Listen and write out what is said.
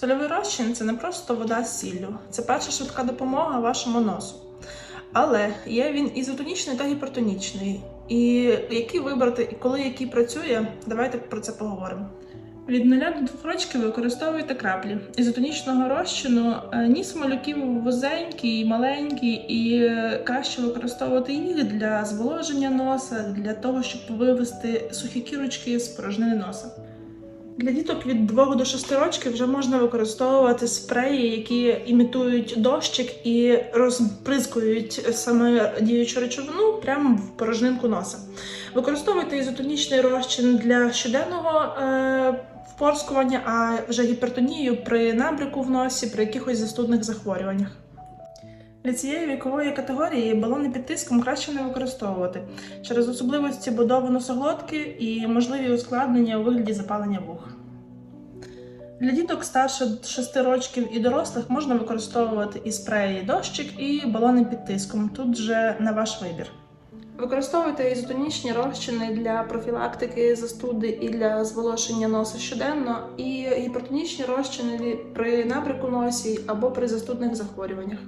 Сольовий розчин це не просто вода з сіллю, це перша швидка допомога вашому носу. Але є він ізотонічний та гіпертонічний. І який вибрати і коли який працює, давайте про це поговоримо. Від 0 до 2 років використовуйте краплі ізотонічного розчину. Е, Ніс малюків вузенький, маленький, і е, краще використовувати їх для зволоження носа, для того, щоб вивести сухі кірочки з порожнини носа. Для діток від 2 до 6 років вже можна використовувати спреї, які імітують дощик і розприскують саме діючу речовину прямо в порожнинку носа. Використовуйте ізотонічний розчин для щоденного е, впорскування, а вже гіпертонію при набряку в носі, при якихось застудних захворюваннях. Для цієї вікової категорії балони під тиском краще не використовувати через особливості будови носоглотки і можливі ускладнення у вигляді запалення вух. Для діток старше 6 років і дорослих можна використовувати і спреї дощик, і балони під тиском. Тут вже на ваш вибір. Використовуйте ізотонічні розчини для профілактики застуди і для зволошення носа щоденно, і гіпертонічні розчини при набрику носі або при застудних захворюваннях.